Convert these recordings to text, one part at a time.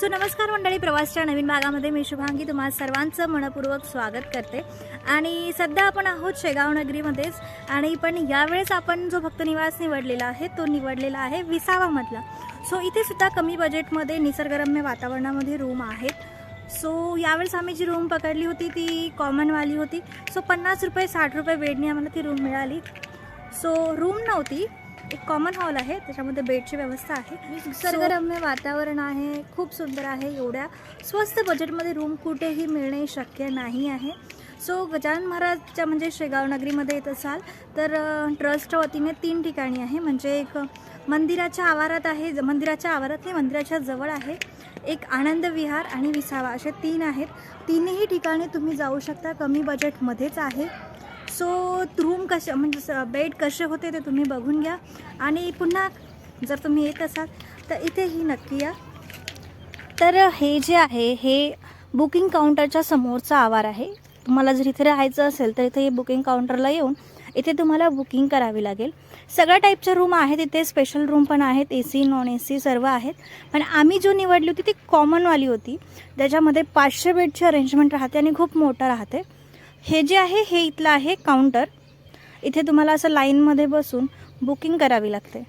So नमस्कार मंडळी प्रवासच्या नवीन भागामध्ये मी शुभांगी तुम्हा सर्वांचं मनपूर्वक स्वागत करते. आणि सध्या आपण आहोत शेगाव नगरीमध्येच. आणि पण यावेळेस आपण जो भक्त निवास निवडलेला आहे तो निवडलेला आहे विसावामधला. सो इथे सुद्धा कमी बजेटमध्ये निसर्गरम्य वातावरणामध्ये रूम आहेत. सो यावेळेस आम्ही जी रूम पकडली होती ती कॉमनवाली होती. सो पन्नास रुपये साठ रुपये बेडने आम्हाला ती रूम मिळाली. सो रूम नव्हती एक कॉमन हॉल आहे. त्याच्यामध्ये बेडची व्यवस्था आहे. निसर्गरम्य वातावरण आहे. खूप सुंदर आहे एवढ्या. स्वस्त बजेटमध्ये रूम कुठेही मिळणे शक्य नाही आहे. सो गजानन महाराजच्या म्हणजे शेगाव नगरीमध्ये येत असाल तर ट्रस्टच्या वतीने तीन ठिकाणी आहे. म्हणजे एक मंदिराच्या आवारात आहे. ज- मंदिराच्या आवारात नाही मंदिराच्या जवळ आहे. एक आनंद विहार आणि विसावा असे तीन आहेत. तीनही ठिकाणी तुम्ही जाऊ शकता. कमी बजेटमध्येच आहे. सो रूम कशा म्हणजे स- बेड कसे होते ते तुम्ही बघून घ्या. आणि पुन्हा जर तुम्ही येत असाल तर इथेही नक्की या. तर हे जे आहे हे बुकिंग काउंटरच्या समोरचा आवार आहे. तुम्हाला जर इथे राहायचं असेल तर इथे बुकिंग काउंटरला येऊन इथे तुम्हाला बुकिंग करावी लागेल. सगळ्या टाईपच्या रूम आहेत इथे स्पेशल रूम पण आहेत A C non A C सर्व आहेत. पण आम्ही जो निवडली होती ती कॉमनवाली होती. त्याच्यामध्ये पाचशे बेडची अरेंजमेंट राहते आणि खूप मोठं राहते. हे जे आहे हे इथलं आहे काउंटर इथे तुम्हाला असं लाईनमध्ये बसून बुकिंग करावी लागते.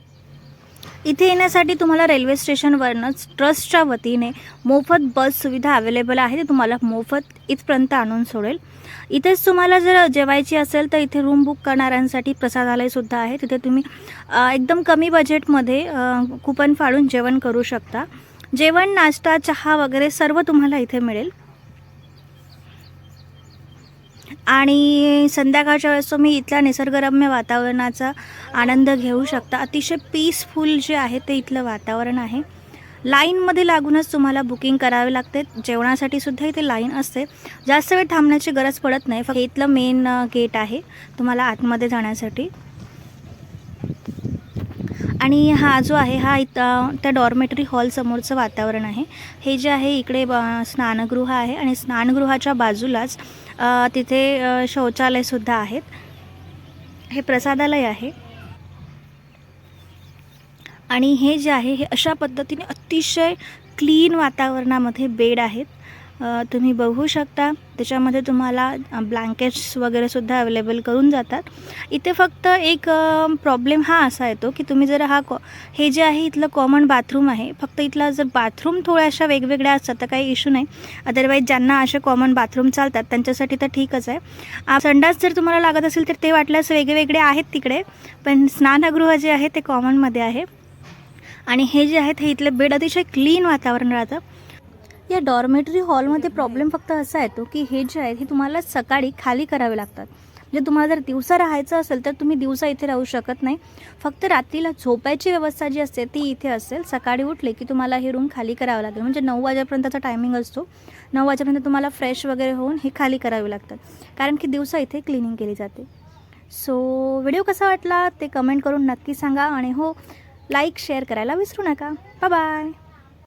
इथे येण्यासाठी तुम्हाला रेल्वे स्टेशनवरनंच ट्रस्टच्या वतीने मोफत बस सुविधा अवेलेबल आहे. ते तुम्हाला मोफत इथपर्यंत आणून सोडेल. इथेच तुम्हाला जर जेवायची असेल तर इथे रूम बुक करणाऱ्यांसाठी प्रसादालयसुद्धा आहे. तिथे तुम्ही एकदम कमी बजेटमध्ये कुपन फाडून जेवण करू शकता. जेवण नाश्ता चहा वगैरे सर्व तुम्हाला इथे मिळेल. आणि संध्याकाळच्या वेळेस तुम्ही इथल्या निसर्गरम्य वातावरणाचा आनंद घेऊ शकता. अतिशय पीसफुल जे आहे ते इथलं वातावरण आहे. लाईनमध्ये लागूनच तुम्हाला बुकिंग करावे लागते. जेवणासाठी सुद्धा इथे लाईन असते. जास्त वेळ थांबण्याची गरज पडत नाही. फक्त इथलं मेन गेट आहे तुम्हाला आतमध्ये जाण्यासाठी. आणि हा जो आहे हा इथं त्या डॉर्मेटरी हॉल समोरचं वातावरण आहे. हे जे आहे इकडे ब- स्नानगृह आहे आणि स्नानगृहाच्या बाजूलाच तिथे शौचालयसुद्धा आहेत. हे प्रसादालय आहे. आणि हे जे आहे हे अशा पद्धतीने अतिशय क्लीन वातावरणामध्ये बेड आहेत. तुम्ही बघू शकता. त्याच्यामध्ये तुम्हाला ब्लँकेट्स वगैरेसुद्धा अवेलेबल करून जातात. इथे फक्त एक प्रॉब्लेम हा असा येतो की तुम्ही जर हा कॉ हे जे आहे इथलं कॉमन बाथरूम आहे फक्त इथला जर बाथरूम थोड्याशा वेगवेगळ्या असतात तर काही इशू नाही. अदरवाईज ज्यांना असे कॉमन बाथरूम चालतात त्यांच्यासाठी तर ठीकच आहे. संडास जर तुम्हाला लागत असेल तर ते वाटल्यास वेगवेगळे आहेत तिकडे पण स्नानगृह जे आहे ते कॉमनमध्ये आहे. आणि हे जे आहेत हे इथले बेड अतिशय क्लीन वातावरण राहतं. या डॉर्मेटरी हॉलमध्ये प्रॉब्लेम फक्त असा येतो की हे जे आहेत हे तुम्हाला सकाळी खाली करावे लागतात. म्हणजे तुम्हाला जर दिवसा राहायचं असेल तर तुम्ही दिवसा इथे राहू शकत नाही. फक्त रात्रीला झोपायची व्यवस्था जी असते ती इथे असेल. सकाळी उठले की तुम्हाला हे रूम खाली करावं लागेल. म्हणजे नऊ वाजेपर्यंतचा टायमिंग असतो. नऊ वाजेपर्यंत तुम्हाला फ्रेश वगैरे होऊन हे खाली करावे लागतात. कारण की दिवसा इथे क्लिनिंग केली जाते. सो व्हिडिओ कसा वाटला ते कमेंट करून नक्की सांगा. आणि हो लाईक शेअर करायला विसरू नका. बाय